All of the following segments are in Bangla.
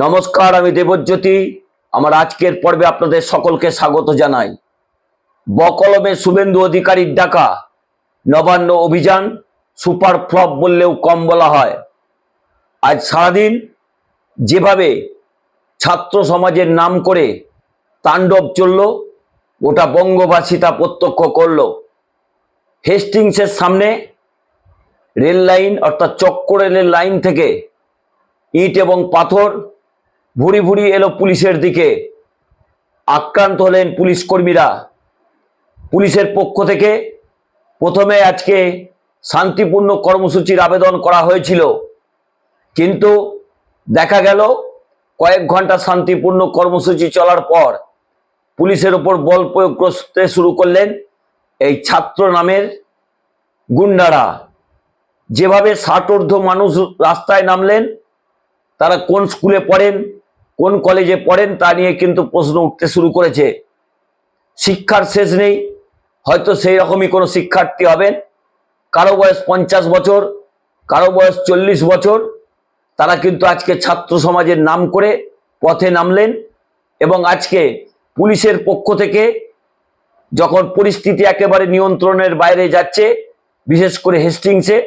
নমস্কার, আমি দেবজ্যোতি। আমার আজকের পর্বে আপনাদের সকলকে স্বাগত জানাই। বকলমে শুভেন্দু অধিকারীর ডাকা নবান্ন অভিযান সুপার ফ্লপ বললেও কম বলা হয়। আজ সারাদিন যেভাবে ছাত্র সমাজের নাম করে তাণ্ডব চলল, গোটা বঙ্গবাসী তা প্রত্যক্ষ করল। হেস্টিংসের সামনে রেল লাইন, অর্থাৎ চক্র রেলের লাইন থেকে ইট এবং পাথর ভুড়ি ভুড়ি এলো পুলিশের দিকে। আক্রান্ত হলেন পুলিশ কর্মীরা। পুলিশের পক্ষ থেকে প্রথমে আজকে শান্তিপূর্ণ কর্মসূচির আবেদন করা হয়েছিল। কিন্তু দেখা গেল, কয়েক ঘণ্টা শান্তিপূর্ণ কর্মসূচি চলার পর পুলিশের ওপর বল প্রয়োগ করতে শুরু করলেন এই ছাত্র নামের গুন্ডারা। যেভাবে ষাটোর্ধ মানুষ রাস্তায় নামলেন, তারা কোন স্কুলে পড়েন কোন কলেজে পড়েন তা নিয়ে কিন্তু প্রশ্ন উঠতে শুরু করেছে। শিক্ষার শেষ নেই, হয়তো সেই রকমই কোনো শিক্ষার্থী হবেন। কারও বয়স পঞ্চাশ বছর, কারও বয়স চল্লিশ বছর, তারা কিন্তু আজকে ছাত্র সমাজের নাম করে পথে নামলেন এবং আজকে পুলিশের পক্ষ থেকে যখন পরিস্থিতি একেবারে নিয়ন্ত্রণের বাইরে যাচ্ছে, বিশেষ করে হেস্টিংসে,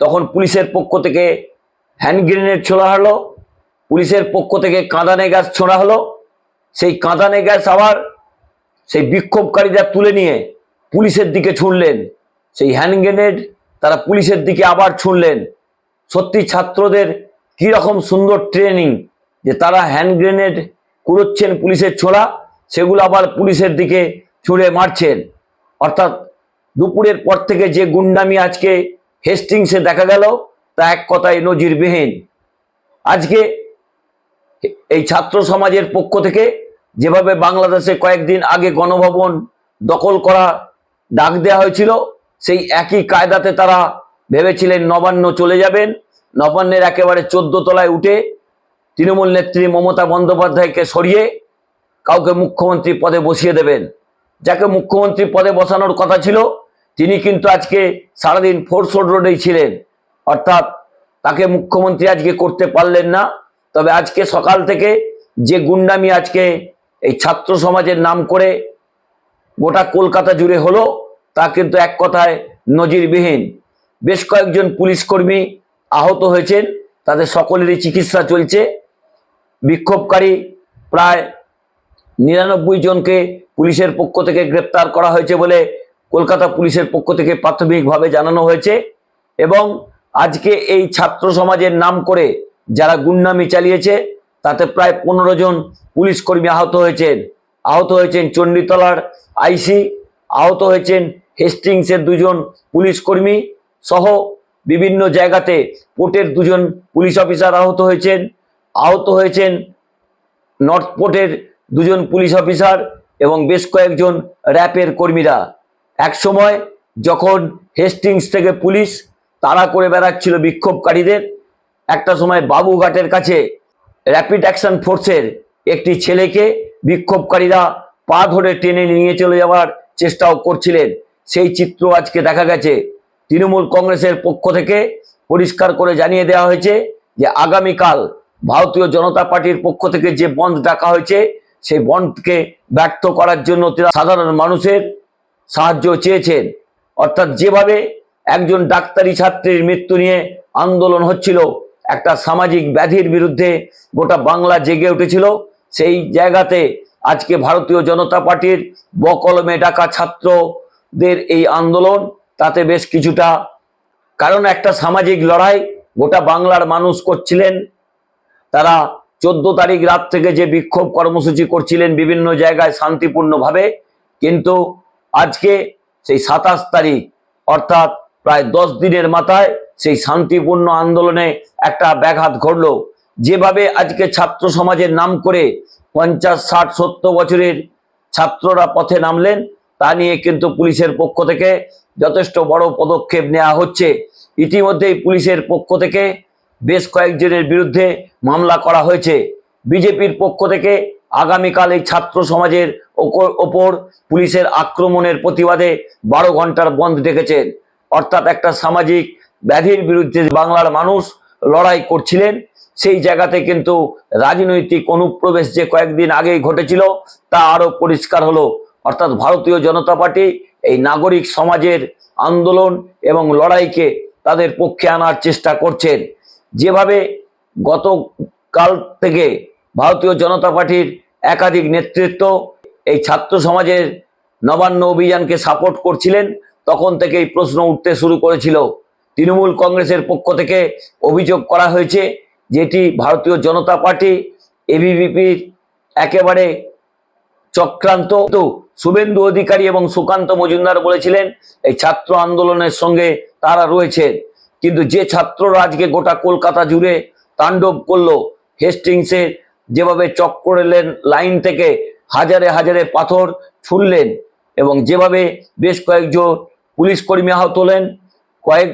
তখন পুলিশের পক্ষ থেকে হ্যান্ড গ্রেনেড ছোড়া হলো। পুলিশের পক্ষ থেকে কাঁদানে গ্যাস ছোঁড়া হলো। সেই কাঁদানে গ্যাস আবার সেই বিক্ষোভকারীরা তুলে নিয়ে পুলিশের দিকে ছুঁড়লেন। সেই হ্যান্ড গ্রেনেড তারা পুলিশের দিকে আবার ছুঁড়লেন। সত্যি ছাত্রদের কি রকম সুন্দর ট্রেনিং যে তারা হ্যান্ড গ্রেনেড কুড়োচ্ছেন পুলিশের ছোড়া, সেগুলো আবার পুলিশের দিকে ছুঁড়ে মারছেন। অর্থাৎ দুপুরের পর থেকে যে গুন্ডামি আজকে হেস্টিংসে দেখা গেল, তা এক কথায় নজিরবিহীন। আজকে এই ছাত্র সমাজের পক্ষ থেকে যেভাবে বাংলাদেশে কয়েকদিন আগে গণভবন দখল করা ডাক দেওয়া হয়েছিল, সেই একই কায়দাতে তারা ভেবেছিলেন নবান্ন চলে যাবেন। নবান্নের একেবারে চোদ্দ তলায় উঠে তৃণমূল নেত্রী মমতা বন্দ্যোপাধ্যায়কে সরিয়ে কাউকে মুখ্যমন্ত্রী পদে বসিয়ে দেবেন। যাকে মুখ্যমন্ত্রী পদে বসানোর কথা ছিল, তিনি কিন্তু আজকে সারাদিন ফোরশোড রোডেই ছিলেন। অর্থাৎ তাকে মুখ্যমন্ত্রী আজকে করতে পারলেন না। তবে আজকে সকাল থেকে যে গুন্ডামি আজকে এই ছাত্র সমাজের নাম করে গোটা কলকাতা জুড়ে হলো, তা কিন্তু এক কথায় নজিরবিহীন। বেশ কয়েকজন পুলিশ কর্মী আহত হয়েছেন, তাদের সকলেরই চিকিৎসা চলছে। বিক্ষোভকারী প্রায় নিরানব্বই জনকে পুলিশের পক্ষ থেকে গ্রেপ্তার করা হয়েছে বলে কলকাতা পুলিশের পক্ষ থেকে প্রাথমিকভাবে জানানো হয়েছে এবং আজকে এই ছাত্র সমাজের নাম করে যারা গুন্ডামি চালিয়েছে, তাতে প্রায় পনেরো জন পুলিশ কর্মী আহত হয়েছেন। আহত হয়েছেন চণ্ডীতলার আইসি, আহত হয়েছেন হেস্টিংসের দুজন পুলিশ কর্মী সহ বিভিন্ন জায়গাতে পোর্টের দুজন পুলিশ অফিসার আহত হয়েছেন। আহত হয়েছেন নর্থ পোর্টের দুজন পুলিশ অফিসার এবং বেশ কয়েকজন র্যাপের কর্মীরা। এক সময় যখন হেস্টিংস থেকে পুলিশ তাড়া করে বেড়াচ্ছিল বিক্ষোভকারীদের একটা সময় বাবুঘাটের কাছে র্যাপিড অ্যাকশন ফোর্সের একটি ছেলেকে বিক্ষোভকারীরা পা ধরে টেনে নিয়ে চলে যাওয়ার চেষ্টাও করছিলেন। সেই চিত্র আজকে দেখা গেছে। তৃণমূল কংগ্রেসের পক্ষ থেকে পরিষ্কার করে জানিয়ে দেওয়া হয়েছে যে আগামীকাল ভারতীয় জনতা পার্টির পক্ষ থেকে যে বন্ধ ডাকা হয়েছে, সেই বন্ধকে ব্যর্থ করার জন্য তারা সাধারণ মানুষের সাহায্য চেয়েছেন। অর্থাৎ যেভাবে একজন ডাক্তারি ছাত্রীর মৃত্যু নিয়ে আন্দোলন হচ্ছিল একটা সামাজিক ব্যাধির বিরুদ্ধে গোটা বাংলা জেগে উঠেছিল। সেই জায়গাতে আজকে ভারতীয় জনতা পার্টির বকলমে ডাকা ছাত্রদের এই আন্দোলন, তাতে বেশ কিছুটা কারণ একটা সামাজিক লড়াই, গোটা বাংলার মানুষ করছিলেন। তারা চোদ্দ তারিখ রাত থেকে যে বিক্ষোভ কর্মসূচি করছিলেন বিভিন্ন জায়গায় শান্তিপূর্ণভাবে, কিন্তু আজকে সেই সাতাশ তারিখ, অর্থাৎ প্রায় দশ দিনের মাথায় সেই শান্তিপূর্ণ আন্দোলনে একটা ব্যাঘাত ঘটল। যেভাবে আজকে ছাত্র সমাজের নাম করে পঞ্চাশ, ষাট, সত্তর বছরের ছাত্ররা পথে নামলেন, তা নিয়ে কিন্তু পুলিশের পক্ষ থেকে যথেষ্ট বড় পদক্ষেপ নেওয়া হচ্ছে। ইতিমধ্যেই পুলিশের পক্ষ থেকে বেশ কয়েকজনের বিরুদ্ধে মামলা করা হয়েছে। বিজেপির পক্ষ থেকে আগামীকাল এই ছাত্র সমাজের ওপর- পুলিশের আক্রমণের প্রতিবাদে বারো ঘণ্টার বন্ধ ডেকেছেন। অর্থাৎ একটা সামাজিক ব্যাধির বিরুদ্ধে বাংলার মানুষ লড়াই করছিলেন, সেই জায়গাতে কিন্তু রাজনৈতিক অনুপ্রবেশ যে কয়েকদিন আগেই ঘটেছিল, তা আরও পরিষ্কার হলো। অর্থাৎ ভারতীয় জনতা পার্টি এই নাগরিক সমাজের আন্দোলন এবং লড়াইকে তাদের পক্ষে আনার চেষ্টা করছেন। যেভাবে গতকাল থেকে ভারতীয় জনতা পার্টির একাধিক নেতৃত্ব এই ছাত্র সমাজের নবান্ন অভিযানকে সাপোর্ট করছিলেন, তখন থেকেই প্রশ্ন উঠতে শুরু করেছিল। তৃণমূল কংগ্রেসের পক্ষ থেকে অভিযোগ করা হয়েছে যেটি ভারতীয় জনতা পার্টি এবিভিপির একেবারে চক্রান্ত। তো শুভেন্দু অধিকারী এবং সুকান্ত মজুমদার বলেছিলেন, এই ছাত্র আন্দোলনের সঙ্গে তারা রয়েছে কিন্তু যে ছাত্ররা আজকে গোটা কলকাতা জুড়ে তাণ্ডব করল হেস্টিংসে যেভাবে চক্কর এলেন, লাইন থেকে হাজারে হাজারে পাথর ছুড়লেন এবং যেভাবে বেশ কয়েকজন পুলিশ কর্মী আহত হলেন, কয়েক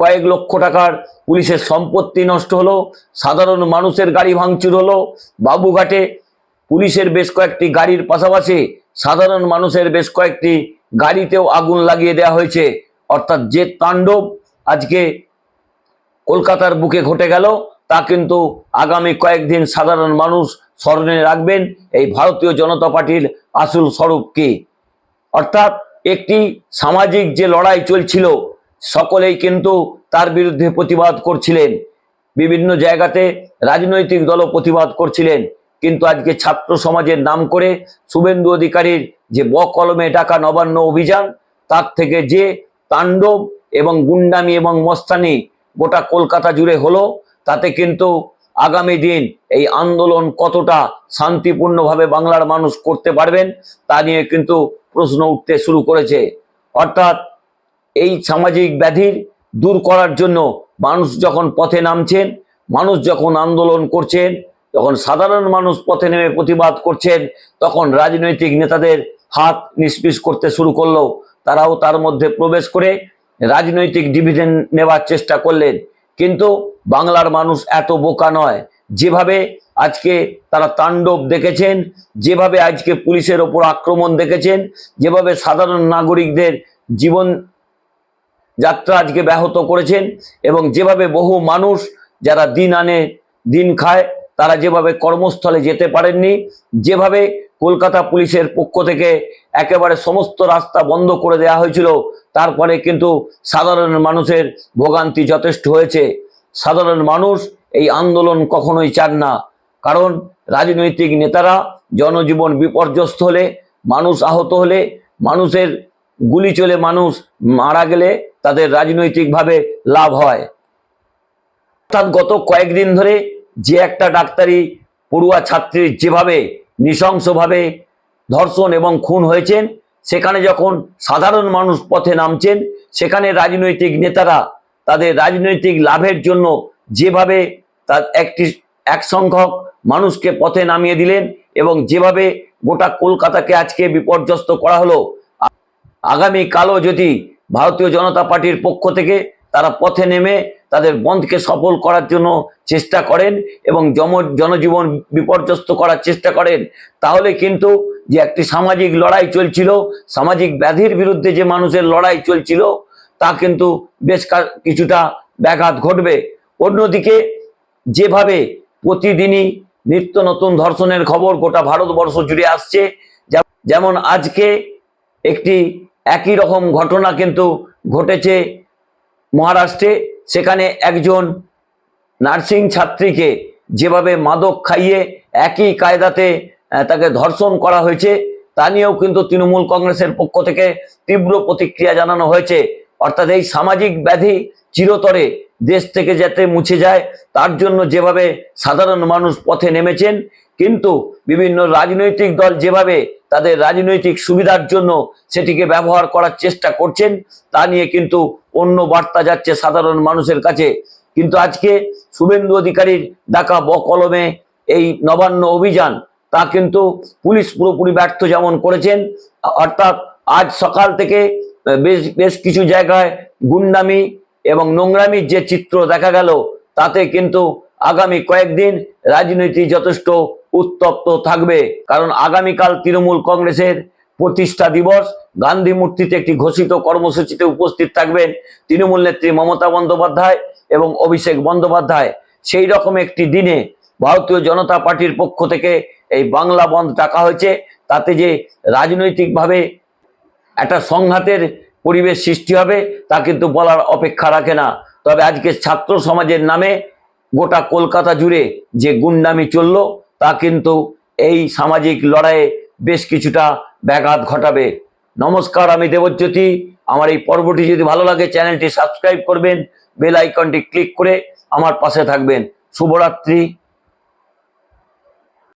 কয়েক লক্ষ টাকার পুলিশের সম্পত্তি নষ্ট হলো, সাধারণ মানুষের গাড়ি ভাঙচুর হলো। বাবুঘাটে পুলিশের বেশ কয়েকটি গাড়ির পাশাপাশি সাধারণ মানুষের বেশ কয়েকটি গাড়িতেও আগুন লাগিয়ে দেওয়া হয়েছে। অর্থাৎ যে তাণ্ডব আজকে কলকাতার বুকে ঘটে গেল, তা কিন্তু আগামী কয়েকদিন সাধারণ মানুষ স্মরণে রাখবেন, এই ভারতীয় জনতা পার্টির আসল স্বরূপ কি? অর্থাৎ একটি সামাজিক যে লড়াই চলছিল সকলেই কিন্তু তার বিরুদ্ধে প্রতিবাদ করছিলেন। বিভিন্ন জায়গাতে রাজনৈতিক দলও প্রতিবাদ করছিলেন। কিন্তু আজকে ছাত্র সমাজের নাম করে শুভেন্দু অধিকারীর যে ব কলমে ডাকা নবান্ন অভিযান, তার থেকে যে তাণ্ডব এবং গুন্ডামি এবং মস্তানি গোটা কলকাতা জুড়ে হলো, তাতে কিন্তু আগামী দিন এই আন্দোলন কতটা শান্তিপূর্ণভাবে বাংলার মানুষ করতে পারবেন, তা নিয়ে কিন্তু প্রশ্ন উঠতে শুরু করেছে। অর্থাৎ এই সামাজিক ব্যাধির দূর করার জন্য মানুষ যখন পথে নামছেন, মানুষ যখন আন্দোলন করছেন, যখন সাধারণ মানুষ পথে নেমে প্রতিবাদ করছেন, তখন রাজনৈতিক নেতাদের হাত নিষ্পিস করতে শুরু করল। তারাও তার মধ্যে প্রবেশ করে রাজনৈতিক ডিভিশন নেওয়ার চেষ্টা করলেন। কিন্তু বাংলার মানুষ এত বোকা নয়। যেভাবে আজকে তারা তাণ্ডব দেখেছেন, যেভাবে আজকে পুলিশের ওপর আক্রমণ দেখেছেন, যেভাবে সাধারণ নাগরিকদের জীবন যাত্রা আজকে ব্যাহত করেছেন এবং যেভাবে বহু মানুষ যারা দিন আনে, দিন খায়, তারা যেভাবে কর্মস্থলে যেতে পারেননি, যেভাবে কলকাতা পুলিশের পক্ষ থেকে একেবারে সমস্ত রাস্তা বন্ধ করে দেওয়া হয়েছিল, তারপরে কিন্তু সাধারণ মানুষের ভোগান্তি যথেষ্ট হয়েছে। সাধারণ মানুষ এই আন্দোলন কখনোই চান না। কারণ রাজনৈতিক নেতারা জনজীবন বিপর্যস্ত হলে, মানুষ আহত হলে, মানুষের গুলি চলে মানুষ মারা গেলে তাদের রাজনৈতিকভাবে লাভ হয়। অর্থাৎ গত কয়েকদিন ধরে যে একটা ডাক্তারি পড়ুয়া ছাত্রীর যেভাবে নৃশংসভাবে ধর্ষণ এবং খুন হয়েছেন, সেখানে যখন সাধারণ মানুষ পথে নামছেন, সেখানে রাজনৈতিক নেতারা তাদের রাজনৈতিক লাভের জন্য যেভাবে তার একটি, এক সংখ্যক মানুষকে পথে নামিয়ে দিলেন এবং যেভাবে গোটা কলকাতাকে আজকে বিপর্যস্ত করা হলো আগামী কালও যদি ভারতীয় জনতা পার্টির পক্ষ থেকে তারা পথে নেমে তাদের বন্ধকে সফল করার জন্য চেষ্টা করেন এবং জম, জনজীবন বিপর্যস্ত করার চেষ্টা করেন, তাহলে কিন্তু যে একটি সামাজিক লড়াই চলছিল, সামাজিক ব্যাধির বিরুদ্ধে যে মানুষের লড়াই চলছিল, তা কিন্তু বেশ কিছুটা ব্যাঘাত ঘটবে। অন্যদিকে যেভাবে প্রতিদিনই নিত্য নতুন ধর্ষণের খবর গোটা ভারতবর্ষ জুড়ে আসছে, যেমন আজকে একটি একই রকম ঘটনা কিন্তু ঘটেছে মহারাষ্ট্রে। সেখানে একজন নার্সিং ছাত্রীকে যেভাবে মাদক খাইয়ে একই কায়দাতে তাকে ধর্ষণ করা হয়েছে, তা নিয়েও কিন্তু তৃণমূল কংগ্রেসের পক্ষ থেকে তীব্র প্রতিক্রিয়া জানানো হয়েছে। অর্থাৎ এই সামাজিক ব্যাধি চিরতরে দেশ থেকে যাতে মুছে যায়, তার জন্য যেভাবে সাধারণ মানুষ পথে নেমেছেন, কিন্তু বিভিন্ন রাজনৈতিক দল যেভাবে তাদের রাজনৈতিক সুবিধার জন্য সেটিকে ব্যবহার করার চেষ্টা করছেন, তা নিয়ে কিন্তু অন্য বার্তা যাচ্ছে সাধারণ মানুষের কাছে। কিন্তু আজকে শুভেন্দু অধিকারীর ডাকা বকলমে এই নবান্ন অভিযান, তা কিন্তু পুলিশ পুরোপুরি ব্যর্থ যেমন করেছেন, অর্থাৎ আজ সকাল থেকে বেশ বেশ কিছু জায়গায় গুন্ডামি এবং নোংরামির যে চিত্র দেখা গেল, তাতে কিন্তু আগামী কয়েকদিন রাজনীতি যথেষ্ট উত্তপ্ত থাকবে। কারণ আগামীকাল তৃণমূল কংগ্রেসের প্রতিষ্ঠা দিবস, গান্ধী মূর্তিতে একটি ঘোষিত কর্মসূচিতে উপস্থিত থাকবেন তৃণমূল নেত্রী মমতা বন্দ্যোপাধ্যায় এবং অভিষেক বন্দ্যোপাধ্যায়। সেই রকম একটি দিনে ভারতীয় জনতা পার্টির পক্ষ থেকে এই বাংলা বন্ধ ডাকা হয়েছে। তাতে যে রাজনৈতিকভাবে একটা সংঘাতের পরিবেশ সৃষ্টি হবে, তা কিন্তু বলার অপেক্ষা রাখে না। তবে আজকে ছাত্র সমাজের নামে গোটা কলকাতা জুড়ে যে গুন্ডামি চলল, তা কিন্তু এই সামাজিক লড়াইয়ে বেশ কিছুটা ব্যাঘাত ঘটাবে। নমস্কার, আমি দেবজ্যোতি। আমার এই পর্বটি যদি ভালো লাগে, চ্যানেলটি সাবস্ক্রাইব করবেন, বেল আইকনটি ক্লিক করে আমার পাশে থাকবেন। শুভরাত্রি।